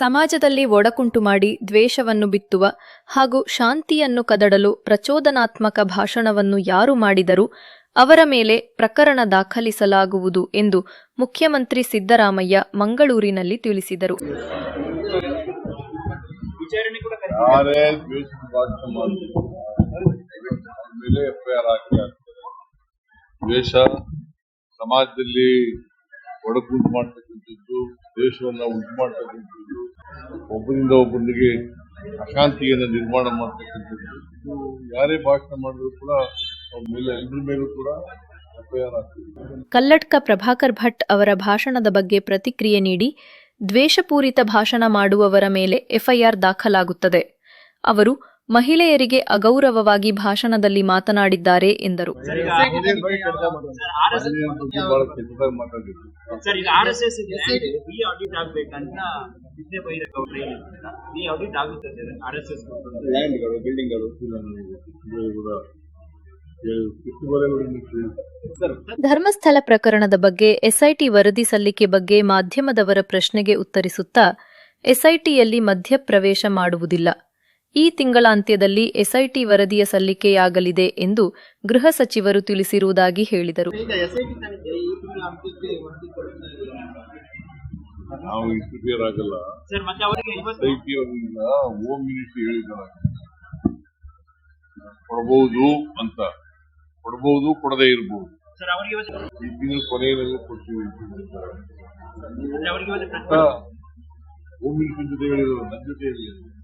ಸಮಾಜದಲ್ಲಿ ಒಡಕುಂಟು ಮಾಡಿ ದ್ವೇಷವನ್ನು ಬಿತ್ತುವ ಹಾಗೂ ಶಾಂತಿಯನ್ನು ಕದಡಲು ಪ್ರಚೋದನಾತ್ಮಕ ಭಾಷಣವನ್ನು ಯಾರು ಮಾಡಿದರೂ ಅವರ ಮೇಲೆ ಪ್ರಕರಣ ದಾಖಲಿಸಲಾಗುವುದು ಎಂದು ಮುಖ್ಯಮಂತ್ರಿ ಸಿದ್ದರಾಮಯ್ಯ ಮಂಗಳೂರಿನಲ್ಲಿ ತಿಳಿಸಿದರು. ದ್ವೇಷ ಸಮಾಜದಲ್ಲಿ ಒಡಕುಂಟು ಮಾಡ್ತಕ್ಕಂಥದ್ದು ದೇಶವನ್ನು ಉಂಟು ಮಾಡ್ತಕ್ಕಂಥದ್ದು ಒಬ್ಬರಿಂದ ಒಬ್ಬರಿಗೆ ಅಶಾಂತಿಯನ್ನು ನಿರ್ಮಾಣ ಮಾಡ್ತಕ್ಕಂಥದ್ದು. ಇದು ಯಾರೇ ಭಾಷಣ ಮಾಡಿದ್ರು ಕೂಡ ಅವ್ರ ಮೇಲೆ ಎಲ್ಲರ ಮೇಲೂ ಕೂಡ ಕಲ್ಲಡ್ಕ ಪ್ರಭಾಕರ್ ಭಟ್ ಅವರ ಭಾಷಣದ ಬಗ್ಗೆ ಪ್ರತಿಕ್ರಿಯೆ ನೀಡಿ, ದ್ವೇಷಪೂರಿತ ಭಾಷಣ ಮಾಡುವವರ ಮೇಲೆ ಎಫ್ಐಆರ್ ದಾಖಲಾಗುತ್ತದೆ. ಅವರು ಮಹಿಳೆಯರಿಗೆ ಅಗೌರವವಾಗಿ ಭಾಷಣದಲ್ಲಿ ಮಾತನಾಡಿದ್ದಾರೆ ಎಂದರು. ಧರ್ಮಸ್ಥಳ ಪ್ರಕರಣದ ಬಗ್ಗೆ ಎಸ್ಐಟಿ ವರದಿ ಸಲ್ಲಿಕೆ ಬಗ್ಗೆ ಮಾಧ್ಯಮದವರ ಪ್ರಶ್ನೆಗೆ ಉತ್ತರಿಸುತ್ತಾ ಎಸ್ಐಟಿಯಲ್ಲಿ ಮಧ್ಯಪ್ರವೇಶ ಮಾಡುವುದಿಲ್ಲ. ಈ ತಿಂಗಳ ಅಂತ್ಯದಲ್ಲಿ ಎಸ್ಐಟಿ ವರದಿಯ ಸಲ್ಲಿಕೆಯಾಗಲಿದೆ ಎಂದು ಗೃಹ ಸಚಿವರು ತಿಳಿಸಿರುವುದಾಗಿ ಹೇಳಿದರು. ನಾವು ಇಂಟರ್ಫಿಯರ್ ಆಗಲ್ಲ. ಹೋಮ್ ಮಿನಿಸ್ಟ್ರಿ ಹೇಳಿದ್ದಾರೆ. ಕೊಡಬಹುದು ಅಂತ. ಕೊಡಬಹುದು ಕೊಡದೇ ಇರಬಹುದು ಸರ್ ಅವರಿಗೆ ಇವತ್ತು ಈ ತಿಂಗಳು ಕೊನೆಯಲ್ಲಿ ಕೊಡ್ತೀವಿ ಹೋಮ್ ಮಿನಿಸ್ಟ್ರಿ ಜೊತೆ ಹೇಳಿದ್ರು ನನ್ನ ಜೊತೆ ಹೇಳಿದ್ರು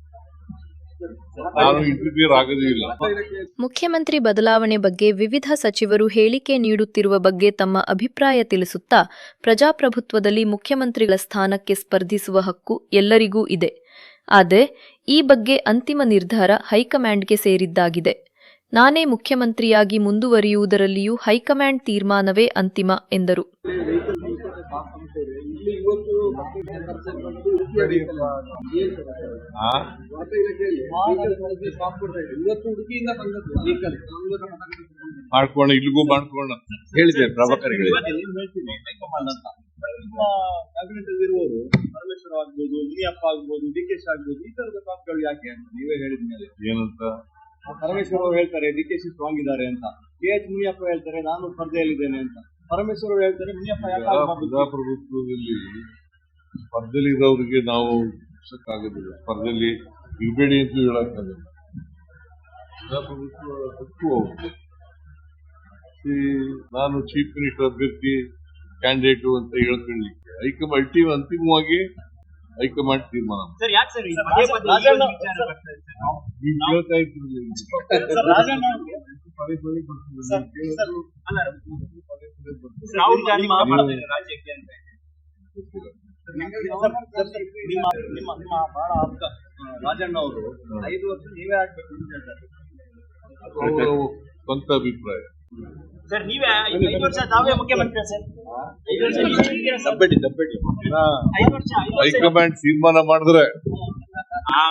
ಮುಖ್ಯಮಂತ್ರಿ ಬದಲಾವಣೆ ಬಗ್ಗೆ ವಿವಿಧ ಸಚಿವರು ಹೇಳಿಕೆ ನೀಡುತ್ತಿರುವ ಬಗ್ಗೆ ತಮ್ಮ ಅಭಿಪ್ರಾಯ ತಿಳಿಸುತ್ತಾ ಪ್ರಜಾಪ್ರಭುತ್ವದಲ್ಲಿ ಮುಖ್ಯಮಂತ್ರಿಗಳ ಸ್ಥಾನಕ್ಕೆ ಸ್ಪರ್ಧಿಸುವ ಹಕ್ಕು ಎಲ್ಲರಿಗೂ ಇದೆ. ಆದರೆ ಈ ಬಗ್ಗೆ ಅಂತಿಮ ನಿರ್ಧಾರ ಹೈಕಮಾಂಡ್ಗೆ ಸೇರಿದ್ದಾಗಿದೆ. ನಾನೇ ಮುಖ್ಯಮಂತ್ರಿಯಾಗಿ ಮುಂದುವರಿಯುವುದರಲ್ಲಿಯೂ ಹೈಕಮಾಂಡ್ ತೀರ್ಮಾನವೇ ಅಂತಿಮ ಎಂದರು? ಮಾಡ್ಕೋಣ ಇಲ್ಲಿಗೂ ಮಾಡ್ಕೋಣ ಹೇಳಿದೆ ಪ್ರಭಾಕರ್ ಹೇಳಿದೆ ಕ್ಯಾಬಿನೆಟ್ ಅಲ್ಲಿ ಇರುವವರು ಪರಮೇಶ್ವರ ಆಗ್ಬೋದು ಮುನಿಯಪ್ಪ ಆಗ್ಬೋದು ಡಿ ಕೆ ಶಿ ಆಗ್ಬೋದು ಈ ತರದ ಯಾಕೆ ಅಂತ ನೀವೇ ಹೇಳಿದ ಮೇಲೆ ಏನಂತ ಪರಮೇಶ್ವರ್ ಅವರು ಹೇಳ್ತಾರೆ ಡಿ ಕೆ ಶಿ ಸ್ಟ್ರಾಂಗ್ ಇದ್ದಾರೆ ಅಂತ. ಕೆ ಎಚ್ ಮುನಿಯಪ್ಪ ಹೇಳ್ತಾರೆ ನಾನು ಸ್ಪರ್ಧೆಯಲ್ಲಿದ್ದೇನೆ ಅಂತ. ಪರಮೇಶ್ವರ್ ಹೇಳ್ತಾರೆ? ಪ್ರಜಾಪ್ರಭುತ್ವದಲ್ಲಿ ಸ್ಪರ್ಧೆಯಲ್ಲಿ ಇರೋರಿಗೆ ನಾವು ಆಗೋದಿಲ್ಲ ಸ್ಪರ್ಧೆಯಲ್ಲಿ ಇರಬೇಡಿ ಅಂತ ಹೇಳಕ್ಕಾಗಲ್ಲ. ಪ್ರಜಾಪ್ರಭುತ್ವ ಹಕ್ಕು ಅವರು ಈ ನಾನು ಚೀಫ್ ಮಿನಿಸ್ಟರ್ ಅಭ್ಯರ್ಥಿ ಕ್ಯಾಂಡಿಡೇಟು ಅಂತ ಹೇಳ್ಕೊಳ್ಳಿಕ್ಕೆ ಹೈಕಮಾಂಡ್ ಟೀಮ್ ಅಂತಿಮವಾಗಿ ಹೈಕಮಾಂಡ್ ತೀರ್ಮಾನ. ಸರ್ ರಾಹುಲ್ ಗಾಂಧಿ ರಾಜ್ಯಕ್ಕೆ ಅಂತ. ಸರ್, ಸರ್, ನಿಮ್ಮ ನಿಮ್ಮ ನಿಮ್ಮ ಬಹಳ ಆಪ್ತ ರಾಜಣ್ಣ ಅವರು ಐದು ವರ್ಷ ನೀವೇ ಆಗ್ಬೇಕು ಅಂತ ಹೇಳ್ತಾರೆ. ಅವರ ಸ್ವಂತ ಅಭಿಪ್ರಾಯ. ಸರ್ ನೀವೇ ಐದು ವರ್ಷ ತಾವೇ ಮುಖ್ಯಮಂತ್ರಿ ಸರ್? ವರ್ಷ ವರ್ಷ. ಹೈಕಮಾಂಡ್ ತೀರ್ಮಾನ ಮಾಡಿದ್ರೆ ಆ